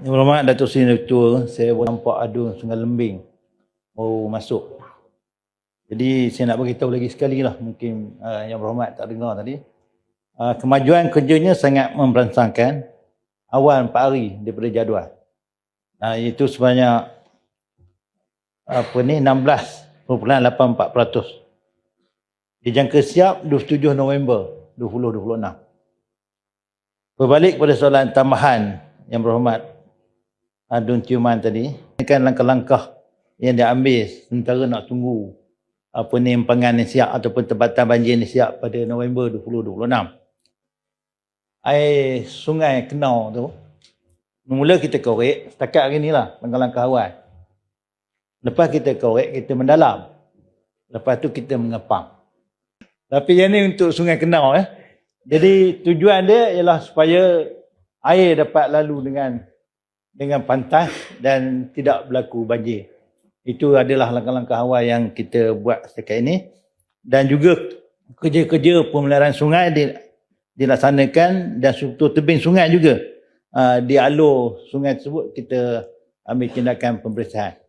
Yang berhormat Datuk Seri Ketua, saya nampak adun Sungai Lembing baru masuk. Jadi saya nak beritahu lagi sekali lah mungkin uh, yang berhormat tak dengar tadi. Uh, kemajuan kerjanya sangat memberansangkan awal 4 hari daripada jadual. Uh, itu sebanyak apa ni 16.84%. Dijangka siap 27 November 2026. Berbalik pada soalan tambahan yang berhormat Adun Tiuman tadi, ini kan langkah-langkah yang diambil sementara nak tunggu apa ni empangan ni siap ataupun tempatan banjir ni siap pada November 2026. Air sungai Kenau tu, mula kita korek, setakat hari ni lah langkah-langkah awal. Lepas kita korek, kita mendalam. Lepas tu kita mengepam. Tapi yang ni untuk sungai Kenau eh. Jadi tujuan dia ialah supaya air dapat lalu dengan dengan pantas dan tidak berlaku banjir. Itu adalah langkah-langkah awal yang kita buat setakat ini. Dan juga kerja-kerja pemeliharaan sungai di, dilaksanakan dan struktur tebing sungai juga. Uh, di alur sungai tersebut kita ambil tindakan pembersihan.